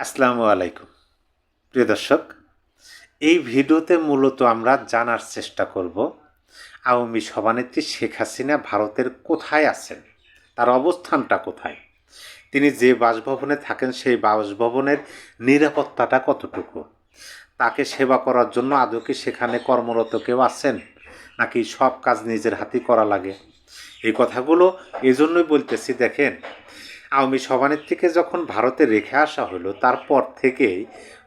আসসালামু আলাইকুম। প্রিয় দর্শক, এই ভিডিওতে মূলত আমরা জানার চেষ্টা করব আওয়ামী সভানেত্রী শেখ হাসিনা ভারতের কোথায় আছেন, তার অবস্থানটা কোথায়, তিনি যে বাসভবনে থাকেন সেই বাসভবনের নিরাপত্তাটা কতটুকু, তাকে সেবা করার জন্য আদৌ কি সেখানে কর্মরত কেউ আছেন, নাকি সব কাজ নিজের হাতেই করা লাগে, এই কথাগুলো এজন্যই বলতেছি, দেখেন আওয়ামী সভানেত্রীকে যখন ভারতে রেখে আসা হলো, তারপর থেকেই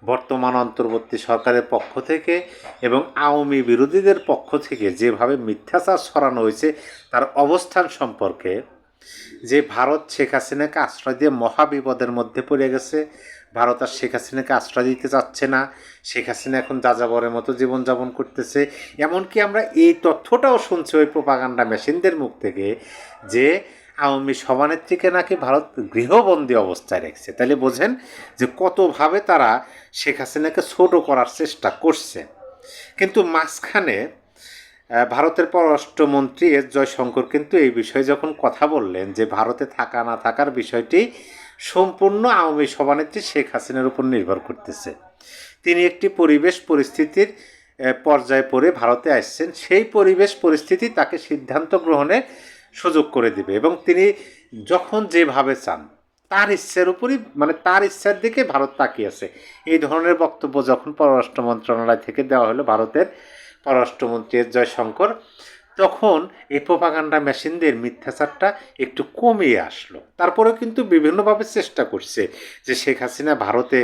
বর্তমান অন্তর্বর্তী সরকারের পক্ষ থেকে এবং আওয়ামী বিরোধীদের পক্ষ থেকে যেভাবে মিথ্যাচার ছড়ানো হয়েছে, তার অবস্থান সম্পর্কে যে ভারত শেখ হাসিনাকে আশ্রয় দিয়ে মহাবিপদের মধ্যে পড়ে গেছে, ভারত আর শেখ হাসিনাকে আশ্রয় দিতে চাচ্ছে না, শেখ হাসিনা এখন যাযাবরের মতো জীবনযাপন করতেছে। এমনকি আমরা এই তথ্যটাও শুনছি ওই প্রোপাগান্ডা মেশিনদের মুখ থেকে যে আওয়ামী সভানেত্রীকে নাকি ভারত গৃহবন্দী অবস্থায় রেখেছে। তাহলে বোঝেন যে কতভাবে তারা শেখ হাসিনাকে ছোট করার চেষ্টা করছে। কিন্তু মাঝখানে ভারতের পররাষ্ট্রমন্ত্রী এস জয়শঙ্কর কিন্তু এই বিষয়ে যখন কথা বললেন যে ভারতে থাকা না থাকার বিষয়টি সম্পূর্ণ আওয়ামী সভানেত্রী শেখ হাসিনার উপর নির্ভর করতেছে। তিনি একটি পরিবেশ পরিস্থিতির পর্যায়ে পড়ে ভারতে আসছেন। সেই পরিবেশ পরিস্থিতি তাকে সিদ্ধান্ত গ্রহণে সুযোগ করে দিবে এবং তিনি যখন যেভাবে চান, তার ইচ্ছার উপরই মানে তার ইচ্ছার দিকে ভারত তাকিয়েছে এই ধরনের বক্তব্য যখন পররাষ্ট্র মন্ত্রণালয় থেকে দেওয়া হলো ভারতের পররাষ্ট্রমন্ত্রী এস জয়শঙ্কর, তখন এই প্রোপাগান্ডা মেশিনদের মিথ্যাচারটা একটু কমিয়ে আসলো। তারপরেও কিন্তু বিভিন্নভাবে চেষ্টা করছে যে শেখ হাসিনা ভারতে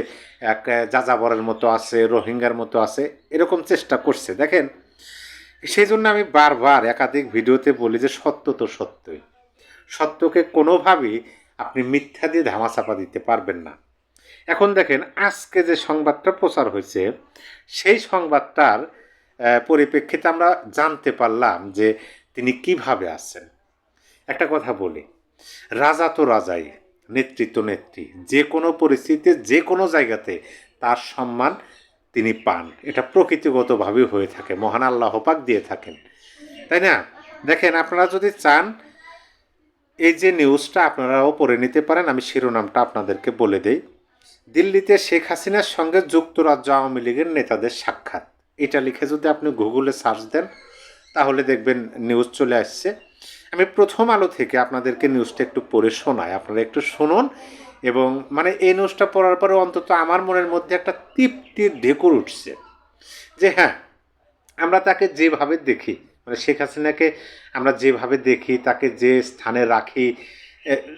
এক যাযাবরের মতো আছে, রোহিঙ্গার মতো আছে, এরকম চেষ্টা করছে। দেখেন সেই জন্য আমি বারবার একাধিক ভিডিওতে বলি যে সত্য তো সত্যই। সত্যকে কোনোভাবেই আপনি মিথ্যা দিয়ে ধামাচাপা দিতে পারবেন না। এখন দেখেন, আজকে যে সংবাদটা প্রচার হয়েছে, সেই সংবাদটার পরিপ্রেক্ষিতে আমরা জানতে পারলাম যে তিনি কীভাবে আছেন। একটা কথা বলি, রাজা তো রাজাই, নেতৃত্ব নেত্রী। যে কোনো পরিস্থিতিতে, যে কোনো জায়গাতে তার সম্মান তিনি পান। এটা প্রকৃতিগতভাবে হয়ে থাকে। মহান আল্লাহ পাক দিয়ে থাকেন। তাই না? দেখেন, আপনারা যদি চান, এই যে নিউজটা আপনারাও পড়ে নিতে পারেন। আমি শিরোনামটা আপনাদেরকে বলে দেই। দিল্লিতে শেখ হাসিনার সঙ্গে যুক্তরাজ্য আওয়ামী লীগের নেতাদের সাক্ষাৎ। এটা লিখে যদি আপনি গুগলে সার্চ দেন, তাহলে দেখবেন নিউজ চলে আসছে। আমি প্রথম আলো থেকে আপনাদেরকে নিউজটা একটু পড়ে শোনাই। আপনারা একটু শুনুন। এবং মানে এই নিউজটা পড়ার পরে অন্তত আমার মনের মধ্যে একটা তৃপ্তির ঢেকুর উঠছে যে হ্যাঁ আমরা তাকে যেভাবে দেখি মানে শেখ হাসিনাকে আমরা যেভাবে দেখি, তাকে যে স্থানে রাখি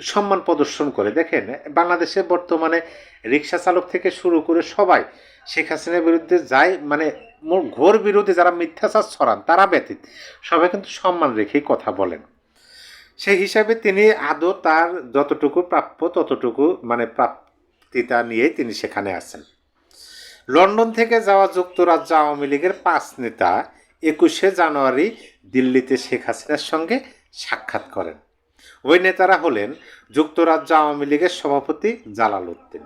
সম্মান প্রদর্শন করে। দেখেন, বাংলাদেশে বর্তমানে রিক্সা চালক থেকে শুরু করে সবাই শেখ হাসিনার বিরুদ্ধে যায় মানে ঘোর বিরোধী যারা মিথ্যাচার ছড়ান, তারা ব্যতীত সবাই কিন্তু সম্মান রেখেই কথা বলেন। সেই হিসাবে তিনি আদৌ তার যতটুকু প্রাপ্য ততটুকু মানে প্রাপ্তিতা নিয়েই তিনি সেখানে আছেন। লন্ডন থেকে যাওয়া যুক্তরাজ্য আওয়ামী লীগের পাঁচ নেতা একুশে জানুয়ারি দিল্লিতে শেখ হাসিনার সঙ্গে সাক্ষাৎ করেন। ওই নেতারা হলেন যুক্তরাজ্য আওয়ামী লীগের সভাপতি জালাল উদ্দিন,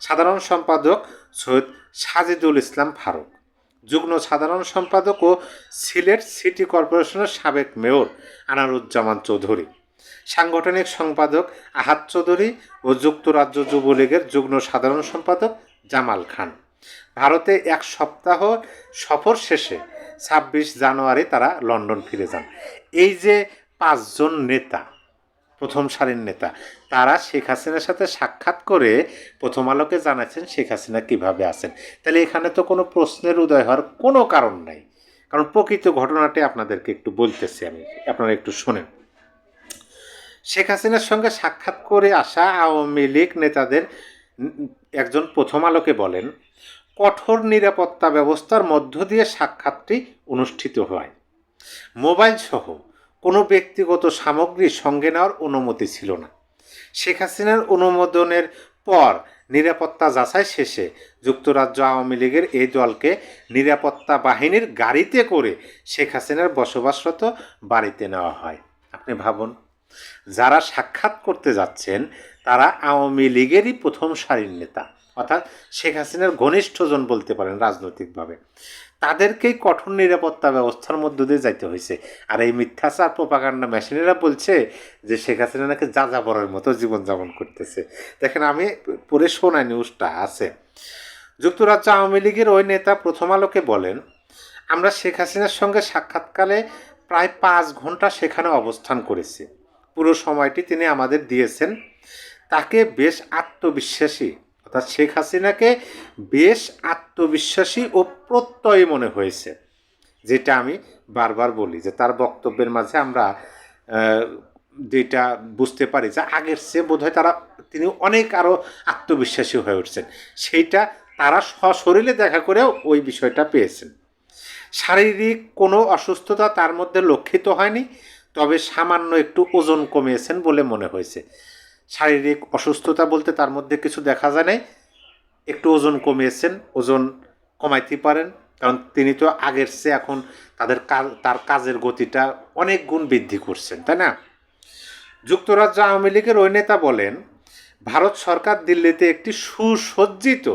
সাধারণ সম্পাদক সৈয়দ সাজিদুল ইসলাম ফারুক যুগ্ম সাধারণ সম্পাদক ও সিলেট সিটি কর্পোরেশনের সাবেক মেয়র আনারুজ্জামান চৌধুরী। সাংগঠনিক সম্পাদক আহাত চৌধুরী ও যুক্তরাজ্য যুবলীগের যুগ্ম সাধারণ সম্পাদক জামাল খান। ভারতে এক সপ্তাহ সফর শেষে ছাব্বিশ জানুয়ারি তারা লন্ডন ফিরে যান। এই যে পাঁচজন নেতা প্রথম সারির নেতা। তারা শেখ হাসিনার সাথে সাক্ষাৎ করে প্রথম আলোকে জানাচ্ছেন শেখ হাসিনা কীভাবে আছেন। তাহলে এখানে তো কোনো প্রশ্নের উদয় হওয়ার কোনো কারণ নাই। কারণ প্রকৃত ঘটনাটি আপনাদেরকে একটু বলতেছি আমি, আপনারা একটু শোনেন। শেখ হাসিনার সঙ্গে সাক্ষাৎ করে আসা আওয়ামী লীগ নেতাদের একজন প্রথম আলোকে বলেন, কঠোর নিরাপত্তা ব্যবস্থার মধ্য দিয়ে সাক্ষাৎটি অনুষ্ঠিত হয়। মোবাইল সহ কোনো ব্যক্তিগত সামগ্রী সঙ্গে নেওয়ার অনুমতি ছিল না। শেখ হাসিনার অনুমোদনের পর নিরাপত্তা যাচাই শেষে যুক্তরাজ্য আওয়ামী লীগের এই দলকে নিরাপত্তা বাহিনীর গাড়িতে করে শেখ হাসিনার বসবাসরত বাড়িতে নেওয়া হয়। আপনি ভাবুন, যারা সাক্ষাৎ করতে যাচ্ছেন, তারা আওয়ামী লীগেরই প্রথম সারির নেতা। অর্থাৎ শেখ হাসিনার ঘনিষ্ঠজন বলতে পারেন রাজনৈতিকভাবে। তাদেরকেই কঠোর নিরাপত্তা ব্যবস্থার মধ্য দিয়ে যাইতে হয়েছে আর এই মিথ্যাচার প্রপাকাণ্ডা মেশিনেরা বলছে যে শেখ হাসিনা নাকি যাযাবরের মতো জীবনযাপন করতেছে। দেখেন, আমি পড়ে শোনা নিউজটা আছে। যুক্তরাজ্য আওয়ামী লীগের ওই নেতা প্রথম আলোকে বলেন, আমরা শেখ হাসিনার সঙ্গে সাক্ষাৎকালে প্রায় পাঁচ ঘণ্টা সেখানে অবস্থান করেছি। পুরো সময়টি তিনি আমাদের দিয়েছেন। তাকে বেশ আত্মবিশ্বাসী অর্থাৎ শেখ হাসিনাকে বেশ আত্মবিশ্বাসী ও প্রত্যয়ী মনে হয়েছে, যেটা আমি বারবার বলি, যে তার বক্তব্যের মাঝে আমরা যেটা বুঝতে পারি যে আগের চেয়ে বোধহয় তারা, তিনি অনেক আরও আত্মবিশ্বাসী হয়ে উঠছেন। সেইটা তারা সশরীরে দেখা করেও ওই বিষয়টা পেয়েছেন। শারীরিক কোনো অসুস্থতা তার মধ্যে লক্ষিত হয়নি, তবে সামান্য একটু ওজন কমিয়েছেন বলে মনে হয়েছে। শারীরিক অসুস্থতা বলতে তার মধ্যে কিছু দেখা যায় নাই। একটু ওজন কমিয়েছেন, ওজন কমাইতে পারেন, কারণ তিনি তো আগের চেয়ে এখন তাদের কাজ, তার কাজের গতিটা অনেক গুণ বৃদ্ধি করছেন, তাই না? যুক্তরাজ্য আওয়ামী লীগের ওই নেতা বলেন, ভারত সরকার দিল্লিতে একটি সুসজ্জিত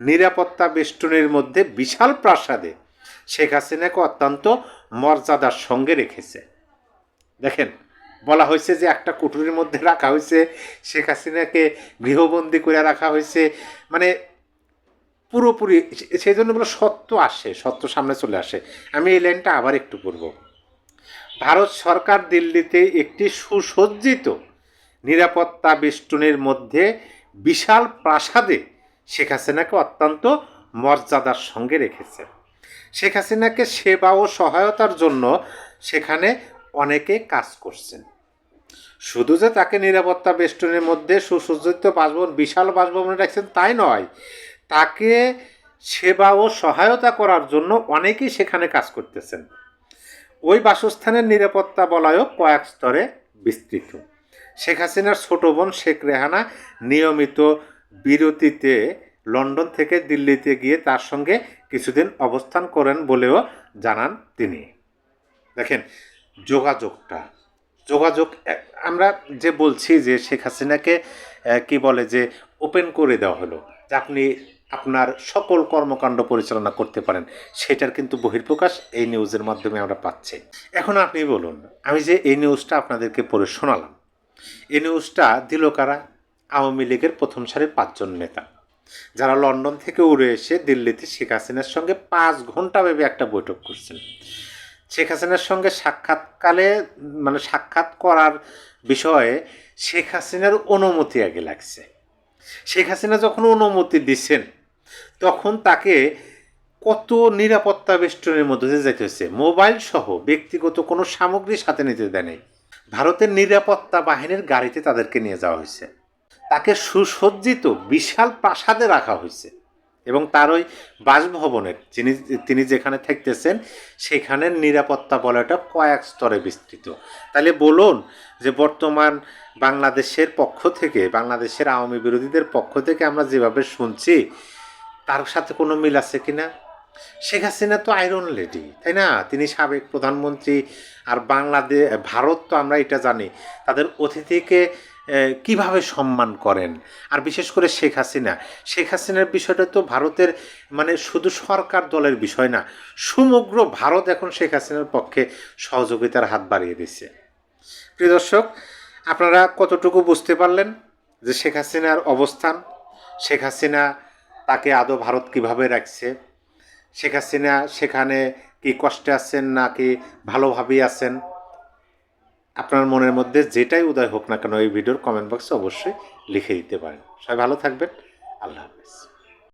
নিরাপত্তা বেষ্টনীর মধ্যে বিশাল প্রাসাদে শেখ হাসিনাকে অত্যন্ত মর্যাদার সঙ্গে রেখেছে। দেখেন বলা হয়েছে যে একটা কুঠুরির মধ্যে রাখা হয়েছে। শেখ হাসিনাকে গৃহবন্দী করে রাখা হয়েছে। মানে পুরোপুরি সেই জন্য বলে সত্য আসে, সত্য সামনে চলে আসে। আমি এই লাইনটা আবার একটু পড়ব। ভারত সরকার দিল্লিতে একটি সুসজ্জিত নিরাপত্তা বেষ্টনের মধ্যে বিশাল প্রাসাদে শেখ হাসিনাকে অত্যন্ত মর্যাদার সঙ্গে রেখেছে। শেখ হাসিনাকে সেবা ও সহায়তার জন্য সেখানে অনেকে কাজ করছেন। শুধু যে তাকে নিরাপত্তা বেষ্টনের মধ্যে সুসজ্জিত বাসভবন, বিশাল বাসভবনে রাখছেন, তাই নয়। তাকে সেবা ও সহায়তা করার জন্য অনেকেই সেখানে কাজ করতেছেন। ওই বাসস্থানের নিরাপত্তা বলয়ও কয়েক স্তরে বিস্তৃত। শেখ হাসিনার ছোট বোন শেখ রেহানা নিয়মিত বিরতিতে লন্ডন থেকে দিল্লিতে গিয়ে তার সঙ্গে কিছুদিন অবস্থান করেন বলেও জানান তিনি। দেখেন, যোগাযোগটা যোগাযোগ আমরা যে বলছি যে শেখ হাসিনাকে কি বলে যে ওপেন করে দেওয়া হলো, যে আপনি আপনার সকল কর্মকাণ্ড পরিচালনা করতে পারেন, সেটার কিন্তু বহির্প্রকাশ এই নিউজের মাধ্যমে আমরা পাচ্ছি। এখন আপনি বলুন, আমি যে এই নিউজটা আপনাদেরকে পড়ে শোনালাম, এই নিউজটা দিল কারা? আওয়ামী লীগের প্রথম সারির পাঁচজন নেতা। যারা লন্ডন থেকে উড়ে এসে দিল্লিতে শেখ হাসিনার সঙ্গে পাঁচ ঘণ্টা ভেবে একটা বৈঠক করছেন। শেখ হাসিনার সঙ্গে সাক্ষাৎকালে মানে সাক্ষাৎ করার বিষয়ে শেখ হাসিনার অনুমতি আগে লাগছে। শেখ হাসিনা যখন অনুমতি দিচ্ছেন তখন তাকে কত নিরাপত্তা বেষ্টনের মধ্যে দিয়ে যেতে হচ্ছে মোবাইল সহ ব্যক্তিগত কোনো সামগ্রী সাথে নিতে দেয়নি ভারতের নিরাপত্তা বাহিনীর গাড়িতে তাদেরকে নিয়ে যাওয়া হয়েছে। তাকে সুসজ্জিত বিশাল প্রাসাদে রাখা হয়েছে। এবং তার ওই বাসভবনের যিনি, তিনি যেখানে থাকতেছেন সেখানের নিরাপত্তা বলয়টা কয়েক স্তরে বিস্তৃত। তাহলে বলুন যে বর্তমান বাংলাদেশের পক্ষ থেকে, বাংলাদেশের আওয়ামী বিরোধীদের পক্ষ থেকে আমরা যেভাবে শুনছি, তার সাথে কোনো মিল আছে কি না? শেখ হাসিনা তো আয়রন লেডি, তাই না? তিনি সাবেক প্রধানমন্ত্রী, আর বাংলাদেশ ভারত তো আমরা এটা জানি। তাদের অতিথিকে কীভাবে সম্মান করেন? আর বিশেষ করে শেখ হাসিনা। শেখ হাসিনার বিষয়টা তো ভারতের মানে শুধু সরকার দলের বিষয় না, সমগ্র ভারত এখন শেখ হাসিনার পক্ষে সহযোগিতার হাত বাড়িয়ে দিচ্ছে প্রিয় দর্শক, আপনারা কতটুকু বুঝতে পারলেন যে শেখ হাসিনার অবস্থান? শেখ হাসিনা তাকে আদৌ ভারত কীভাবে রাখছে? শেখ হাসিনা সেখানে কি কষ্টে আছেন নাকি ভালোভাবেই আছেন? আপনার মনের মধ্যে যেটাই উদয় হোক না কেন, এই ভিডিওর কমেন্ট বক্সে অবশ্যই লিখে দিতে পারেন। সবাই ভালো থাকবেন। আল্লাহ হাফেজ।